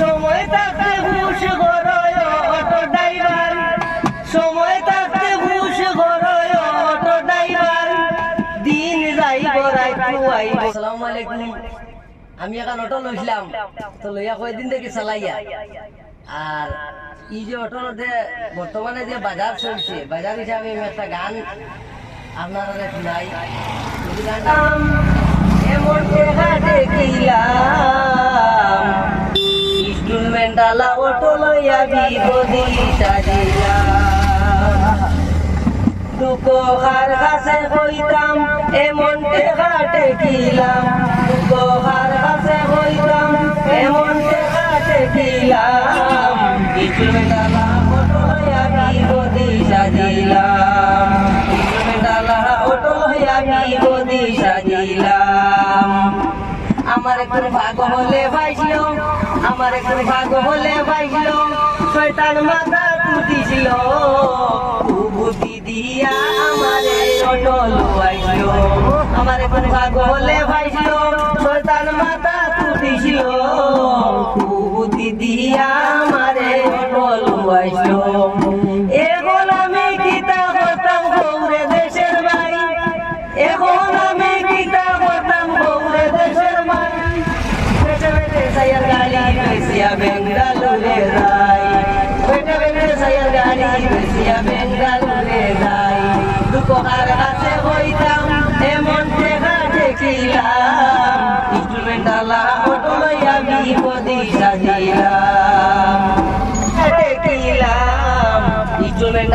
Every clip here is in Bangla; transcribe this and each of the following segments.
সময় থাকতে অটো ড্রাইভার। সময় অটো ড্রাইভার। দিন যাইব রাইত আইব আসসালামু আলাইকুম। আমি এখন অটো লইছিলাম। তো লইয়া কয়দিন থেকে চালাইয়া। আর এই যে অটোর মধ্যে বর্তমানে যে বাজার চলছে বাজার হিসাবে আমি একটা গান আপনারা শোনাই এমন দেখা দেখিলাম। আলা অটো লইয়া বিপদি সাজিলাম দুকোহার কাছে হইতাম এমন টেকা টেকিলাম দুকোহার কাছে হইতাম এমন টেকা টেকিলাম ইনস্ট্রুমেন্ট আলা অটো লইয়া বিপদি সাজিলাম ইনস্ট্রুমেন্ট আলা অটো লইয়া বিপদি সাজিলাম আমার একটু ভাগ হলে পাইছিল আমার একটু ভাগ হলে বাইল, শয়তান মাথা তুটিছিল বুদ্ধি দিয়া আমারে অটল আইছিল আমার একটু ভাগ হলে পাইছিল বেসিয়া বেঙ্গালুরে যাই বেটে বেটে সায়ার গাড়ি বেসিয়া বেঙ্গালুরে যাই দুপহার কাছে হইতাম এমন টেকা ঠেকিলাম ইনস্ট্রুমেন্ট আলা অটো লইয়া বিপদি সাজিলাম ঠেকিলাম ইনস্ট্রুমেন্ট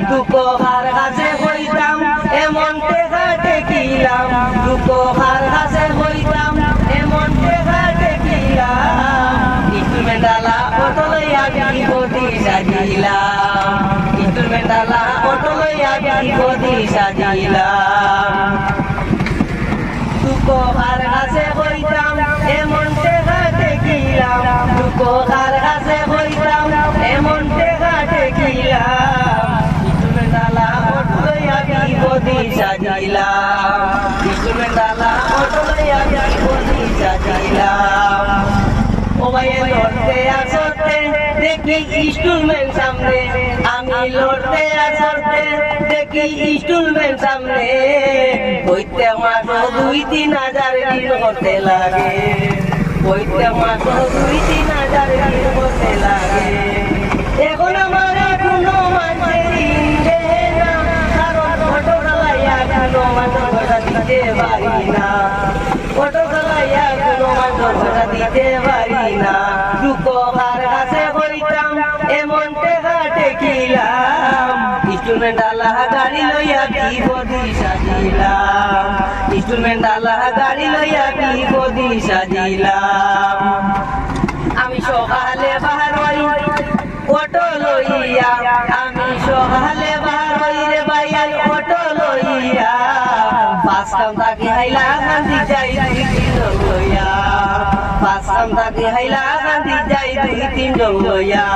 দুপহার কাছে হইতাম এমন টেকা টেকিলাম দুপহার হইতাম এমন দুপহার কাছে হইতাম এমন টেকা টেকিলাম ইনস্ট্রুমেন্ট আলা অটো লইয়া বিপদি সাজিলাম ইনস্ট্রুমেন্ট আলা অটো লইয়া বিপদি সাজিলাম ও ভাইয়ে লড়তে আসতে দেখি ইনস্টলমেন্ট সামনে। আমি লড়তে আসতে দেখি ইনস্টলমেন্ট সামনে। হইতে মাস দুই তিন হাজার করতে লাগে। এখন আমার কোনো মানুষের ঋণ দেয় না কারণ ফটো চালাইয়া কোনো মানুষ ঘটা দিতে পারি না ফটো চালাইয়া কোনো দিতে পারি না। দুঃখকার কাছে হইতাম এমন টেকা টেকিলাম ইনস্ট্রুমেন্ট আল্লাহ গাড়ি লইয়া বিপদি সাজিলাম। ইনস্ট্রুমেন্ট আল্লাহ গাড়ি লইয়া বিপদি সাজিলাম। আমি সকালে বাহার অটো লইয়া। আমি সকালে বাহার রে ভাইয়া অটো লইয়া। পাঁচ কাম তাকে হাইলা গান্ধী যাই লইয়া। পাঁচ কাম তাকে হাইলা যাই দুই তিন লইয়া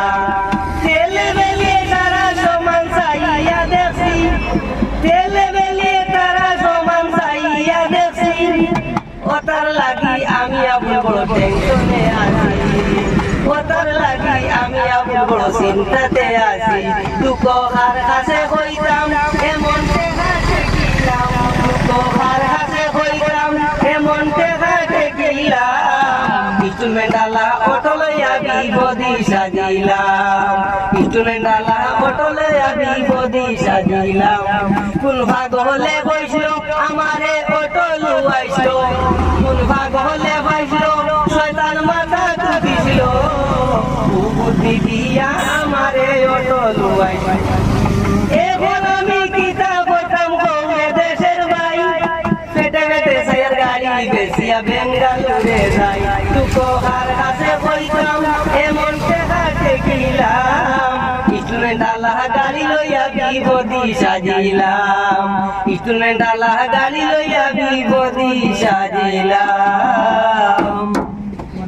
তেলে বেলে তারা সমান চাইয়া দেখছি। তেলে বেলে তারা সমান চাইয়া দেখছি। ওটার লাগি আমি আপন বড় টেনশনে আমি আপন বড় চিন্তাতে আছি। দুঃখ হার কাছে বিপদি সাজিলাম ইনস্ট্রুমেন্ট আলা পটলে আমি বদি সাজিলাম কোন ভাগ হলে বইছিল আমারে পটল আইসল কোন ভাগ হলে বইছিল শয়তান মাথা কাটিছিল বুদ্ধি দিয়া আমারে অটল লুয়াই গাড়ি বেশিয়া বেঙ্গালুরে যাই। তুকো হার হাসে বইতাম, এমন টেকাতে কিলাম স্টুডেন্ট আল্লাহ গাড়ি লইয়া বিপদি সাজিলাম। স্টুডেন্ট আল্লাহ লইয়া বিপদি সাজিলাম।